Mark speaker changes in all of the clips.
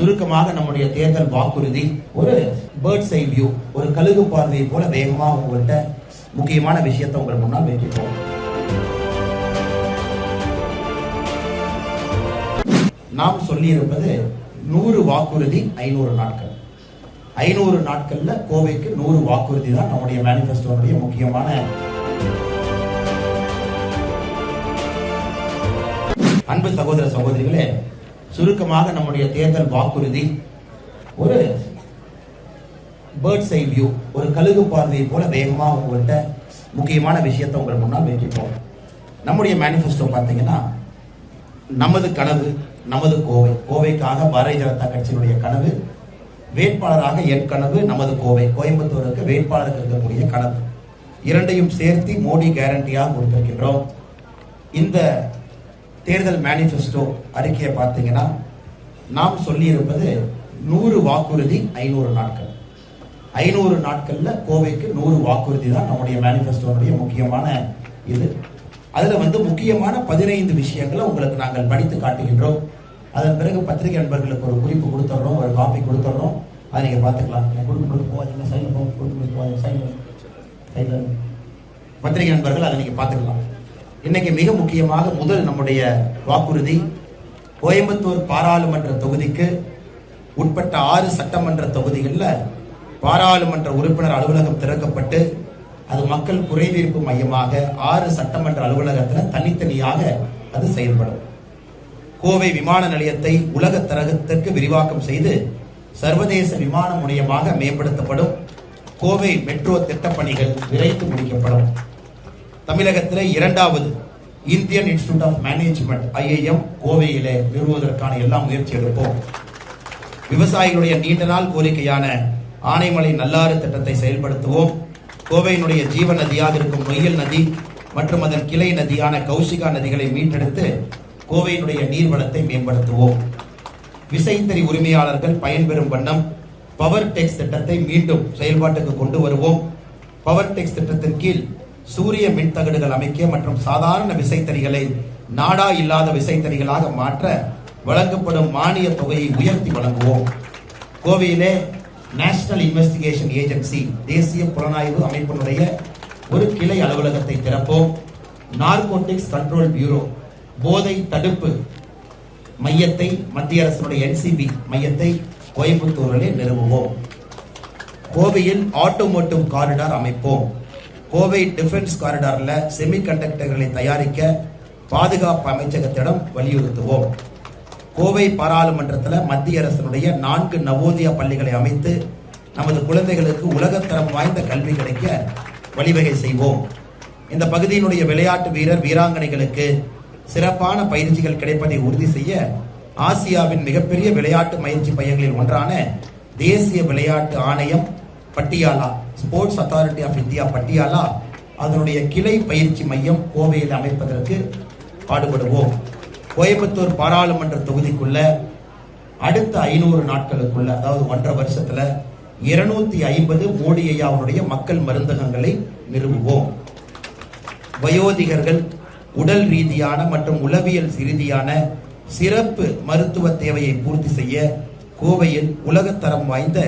Speaker 1: சுருக்கமாக நம்முடைய தேர்தல் வாக்குறுதி ஒரு பேர்ட்ஸ் ஐ வியூ ஒரு கழுகு பார்வையை போல வேகமாக உங்கள்கிட்ட முக்கியமான விஷயத்தை உங்கள் முன்னால் வைக்கிறோம் நாம் சொல்லியிருப்பது நூறு வாக்குறுதி ஐநூறு நாட்கள். ஐநூறு நாட்கள்ல கோவைக்கு நூறு வாக்குறுதி தான் நம்முடைய மேனிஃபெஸ்டோனுடைய முக்கியமான அன்பு சகோதர சகோதரிகளே சுருக்கமாக நம்முடைய தேர்தல் வாக்குறுதி ஒரு பேர்ட்ஸ் ஐ வியூ ஒரு கழுகு பார்வையை போல வேகமாக உங்கள்கிட்ட முக்கியமான விஷயத்தை உங்கள் முன்னால் வைக்கிறோம் நம்முடைய மேனிஃபெஸ்டோ பார்த்தீங்கன்னா நமது கனவு நமது கோவை. கோவைக்காக பாரதிய ஜனதா கட்சியினுடைய கனவு வேட்பாளராக என் கனவு நமது கோவை. கோயம்புத்தூருக்கு வேட்பாளருக்கு இருக்கக்கூடிய கனவு. இரண்டையும் சேர்த்து மோடி கேரண்டியாக கொடுத்திருக்கின்றோம். இந்த தேர்தல் மேனிஃபெஸ்டோ அறிக்கையை பார்த்தீங்கன்னா நாம் சொல்லியிருப்பது நூறு வாக்குறுதி ஐநூறு நாட்கள். ஐநூறு நாட்களில் கோவைக்கு நூறு வாக்குறுதி தான் நம்முடைய மேனிஃபெஸ்டோனுடைய முக்கியமான இது. அதில் வந்து முக்கியமான பதினைந்து விஷயங்களை உங்களுக்கு நாங்கள் படித்து காட்டுகின்றோம். அதன் பிறகு பத்திரிகை நண்பர்களுக்கு ஒரு குறிப்பு கொடுத்துட்றோம் ஒரு காப்பி கொடுத்துட்றோம் அதை நீங்கள் பார்த்துக்கலாம். கொடுக்க கொடுக்க போகாதீங்க. சைடில் போக கொடுக்க போகாதீங்க. சைடில் சைடில் பத்திரிகை நண்பர்கள் அதை நீங்கள் பார்த்துக்கலாம். இன்னைக்கு மிக முக்கியமாக முதல் நம்முடைய வாக்குறுதி கோயம்புத்தூர் பாராளுமன்ற தொகுதிக்கு உட்பட்ட ஆறு சட்டமன்ற தொகுதிகளில் பாராளுமன்ற உறுப்பினர் அலுவலகம் திறக்கப்பட்டு அது மக்கள் குறைதீர்ப்பு மையமாக ஆறு சட்டமன்ற அலுவலகத்தில் தனித்தனியாக அது செயல்படும். கோவை விமான நிலையத்தை உலக தரகத்திற்கு விரிவாக்கம் செய்து சர்வதேச விமான முனையமாக மேம்படுத்தப்படும். கோவை மெட்ரோ திட்டப்பணிகள் விரைந்து முடிக்கப்படும். தமிழகத்திலே இரண்டாவது Indian Institute of Management IIM கோவையிலே நிறுவுவதற்கான எல்லா முயற்சி எடுப்போம். விவசாயிகளுடைய நீண்ட நாள் கோரிக்கையான ஆனைமலை நல்லாறு திட்டத்தை செயல்படுத்துவோம். கோவையினுடைய ஜீவ நதியாக இருக்கும் நொய்யல் நதி மற்றும் அதன் கிளை நதியான கௌசிகா நதிகளை மீட்டெடுத்து கோவையினுடைய நீர்வளத்தை மேம்படுத்துவோம். விசைத்தறி உரிமையாளர்கள் பயன்பெறும் வண்ணம் பவர் டெக்ஸ் திட்டத்தை மீண்டும் செயல்பாட்டுக்கு கொண்டு வருவோம். பவர் டெக்ஸ் திட்டத்தின் கீழ் சூரிய மின்தகடுகள் அமைக்க மற்றும் சாதாரண விசைத்தறிகளை நாடா இல்லாத விசைத்தறிகளாக மாற்ற வழங்கப்படும் மானிய தொகையை உயர்த்தி வழங்குவோம். கோவையிலே நேஷனல் இன்வெஸ்டிகேஷன் ஏஜென்சி தேசிய புலனாய்வு அமைப்பினுடைய ஒரு கிளை அலுவலகத்தை திறப்போம். நார்கோட்டிக்ஸ் கண்ட்ரோல் பியூரோ போதை தடுப்பு மையத்தை மத்திய அரசினுடைய என்சிபி மையத்தை கோயம்புத்தூரிலே நிறுவுவோம். கோவையில் ஆட்டோமோட்டிவ் காரிடார் அமைப்போம். கோவை டிஃபென்ஸ் காரிடாரில் செமி கண்டக்டர்களை தயாரிக்க பாதுகாப்பு அமைச்சகத்திடம் வலியுறுத்துவோம். கோவை பாராளுமன்றத்தில் மத்திய அரசினுடைய நான்கு நவோதய பள்ளிகளை அமைத்து நமது குழந்தைகளுக்கு உலகத்தரம் வாய்ந்த கல்வி கிடைக்க வழிவகை செய்வோம். இந்த பகுதியினுடைய விளையாட்டு வீரர் வீராங்கனைகளுக்கு சிறப்பான பயிற்சிகள் கிடைப்பதை உறுதி செய்ய ஆசியாவின் மிகப்பெரிய விளையாட்டு பயிற்சி மையங்களில் ஒன்றான தேசிய விளையாட்டு ஆணையம் Patiala sports authority of India Patiala அதனுடைய கிளை பயிற்சி மையம் கோவையில் அமைப்பதற்கு பாடுபடுவோம். கோயம்புத்தூர் பாராளுமன்ற தொகுதிக்குள்ள அடுத்த ஐநூறு நாட்களுக்குள்ள அதாவது ஒன்றரை வருஷத்துல இருநூத்தி ஐம்பது மோடி ஐயாவுடைய மக்கள் மருந்தகங்களை நிறுவுவோம். வயோதிகர்கள் உடல் ரீதியான மற்றும் உளவியல் ரீதியான சிறப்பு மருத்துவ தேவையை பூர்த்தி செய்ய கோவையில் உலகத்தரம் வாய்ந்த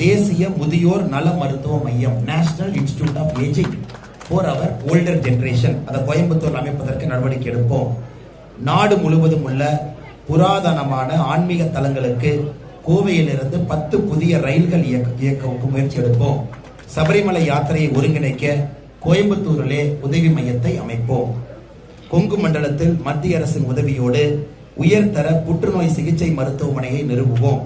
Speaker 1: தேசிய முதியோர் நல மருத்துவ மையம் national institute of ageing for our older generation அதை கோயம்புத்தூர் அமைப்பதற்கு நடவடிக்கை எடுப்போம். நாடு முழுவதும் உள்ள புராதனமான ஆன்மீக தலங்களுக்கு கோவையிலிருந்து பத்து புதிய ரயில்கள் இயக்க இயக்க முயற்சி எடுப்போம். சபரிமலை யாத்திரையை ஒருங்கிணைக்க கோயம்புத்தூரிலே உதவி மையத்தை அமைப்போம். கொங்கு மண்டலத்தில் மத்திய அரசின் உதவியோடு உயர்தர புற்றுநோய் சிகிச்சை மருத்துவமனையை நிறுவுவோம்.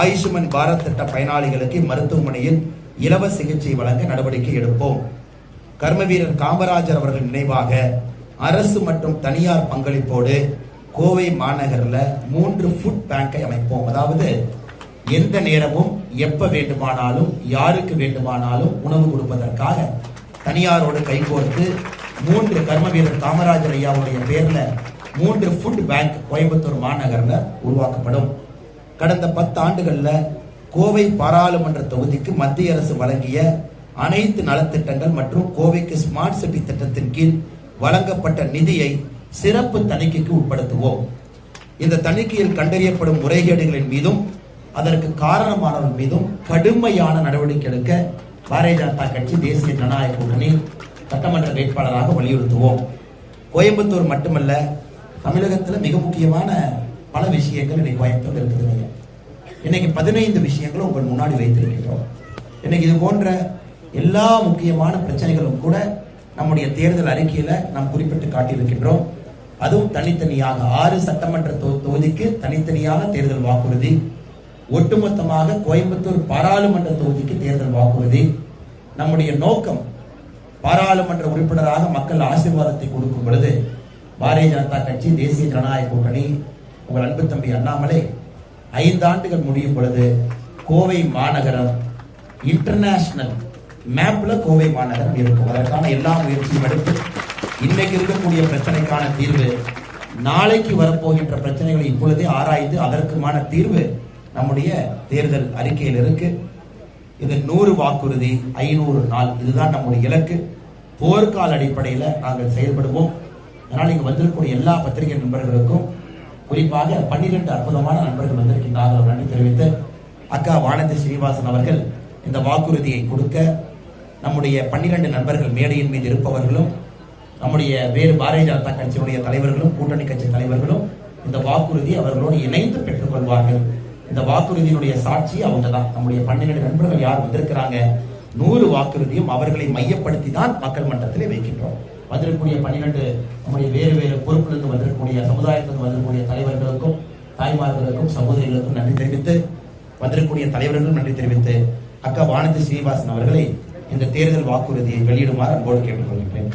Speaker 1: ஆயுஷ்மன் பாரத் திட்ட பயனாளிகளுக்கு மருத்துவமனையில் இலவச சிகிச்சை வழங்க நடவடிக்கை எடுப்போம். கர்ம வீரர் காமராஜர் அவர்கள் நினைவாக அரசு மற்றும் தனியார் பங்களிப்போடு கோவை மாநகரில் மூன்று ஃபுட் பேங்கை அமைப்போம். அதாவது எந்த நேரமும் எப்ப வேண்டுமானாலும் யாருக்கு வேண்டுமானாலும் உணவு கொடுப்பதற்காக தனியாரோடு கைகோர்த்து மூன்று கர்ம வீரர் காமராஜர் ஐயாவுடைய பேர்ல மூன்று ஃபுட் பேங்க் கோயம்புத்தூர் மாநகரில் உருவாக்கப்படும். கடந்த பத்து ஆண்டுகளில் கோவை பாராளுமன்ற தொகுதிக்கு மத்திய அரசு வழங்கிய அனைத்து நலத்திட்டங்கள் மற்றும் கோவைக்கு ஸ்மார்ட் சிட்டி திட்டத்தின் கீழ் வழங்கப்பட்ட நிதியை சிறப்பு தணிக்கைக்கு உட்படுத்துவோம். இந்த தணிக்கையில் கண்டறியப்படும் முறைகேடுகளின் மீதும் அதற்கு காரணமானவர்கள் மீதும் கடுமையான நடவடிக்கை எடுக்க பாரதிய ஜனதா கட்சி தேசிய ஜனநாயக கூட்டணி சட்டமன்ற வேட்பாளராக வலியுறுத்துவோம். கோயம்புத்தூர் மட்டுமல்ல தமிழகத்தில் மிக முக்கியமான பல விஷயங்கள் இன்னைக்கு கோயம்புத்தூர் இருக்குதுங்க இன்னைக்கு பதினைந்து விஷயங்களும் உங்கள் முன்னாடி வைத்திருக்கின்றோம். இன்னைக்கு இது போன்ற எல்லா முக்கியமான பிரச்சனைகளும் கூட நம்முடைய தேர்தல் அறிக்கையில நாம் குறிப்பிட்டு காட்டியிருக்கின்றோம். அதுவும் தனித்தனியாக ஆறு சட்டமன்ற தொகுதிக்கு தனித்தனியாக தேர்தல் வாக்குறுதி ஒட்டுமொத்தமாக கோயம்புத்தூர் பாராளுமன்ற தொகுதிக்கு தேர்தல் வாக்குறுதி. நம்முடைய நோக்கம் பாராளுமன்ற உறுப்பினராக மக்கள் ஆசீர்வாதத்தை கொடுக்கும் பொழுது பாரதிய ஜனதா கட்சி தேசிய ஜனநாயக கூட்டணி உங்கள் அன்பு தம்பி அண்ணாமலை ஐந்தாண்டுகள் முடியும் பொழுது கோவை மாநகரம் இன்டர்நேஷனல் மேப்ல கோவை மாநகரம் இருக்கும். அதற்கான எல்லா முயற்சியும் எடுத்து இன்னைக்கு இருக்கக்கூடிய பிரச்சனைக்கான தீர்வு நாளைக்கு வரப்போகின்ற பிரச்சனைகளை இப்பொழுதே ஆராய்ந்து அதற்குமான தீர்வு நம்முடைய தேர்தல் அறிக்கையில் இருக்கு. இது நூறு வாக்குறுதி ஐநூறு நாள். இதுதான் நம்முடைய இலக்கு. போர்க்கால அடிப்படையில் நாங்கள் செயல்படுவோம். அதனால் இங்கே வந்திருக்கக்கூடிய எல்லா பத்திரிகை நண்பர்களுக்கும் குறிப்பாக பன்னிரண்டு அற்புதமான நண்பர்கள் வந்திருக்கின்றார்கள் அவர் நன்றி தெரிவித்து அக்கா வானதி ஸ்ரீனிவாசன் அவர்கள் இந்த வாக்குறுதியை கொடுக்க நம்முடைய பன்னிரண்டு நண்பர்கள் மேடையின் மீது இருப்பவர்களும் நம்முடைய வேறு பாரதிய ஜனதா கட்சியினுடைய தலைவர்களும் கூட்டணி கட்சி தலைவர்களும் இந்த வாக்குறுதி அவர்களோடு இணைந்து பெற்றுக்கொள்வார்கள் இந்த வாக்குறுதியினுடைய சாட்சி அவங்க தான் நம்முடைய பன்னிரண்டு நண்பர்கள் யார் வந்திருக்கிறாங்க? நூறு வாக்குறுதியும் அவர்களை மையப்படுத்தி தான் மக்கள் மன்றத்திலே வைக்கின்றோம். வந்திருக்கக்கூடிய பன்னிரண்டு நம்முடைய வேறு வேறு பொறுப்பிலிருந்து வந்திருக்கக்கூடிய சமுதாயத்திலிருந்து வந்திருக்கக்கூடிய தலைவர்களுக்கும் தாய்மார்களுக்கும் சகோதரிகளுக்கும் நன்றி தெரிவித்து வந்திருக்கக்கூடிய தலைவர்களுக்கும் நன்றி தெரிவித்து அக்கா வானதி ஸ்ரீனிவாசன் அவர்களை இந்த தேர்தல் வாக்குறுதியை வெளியிடுமாறு அன்போடு கேட்டுக்கொள்கின்றேன்.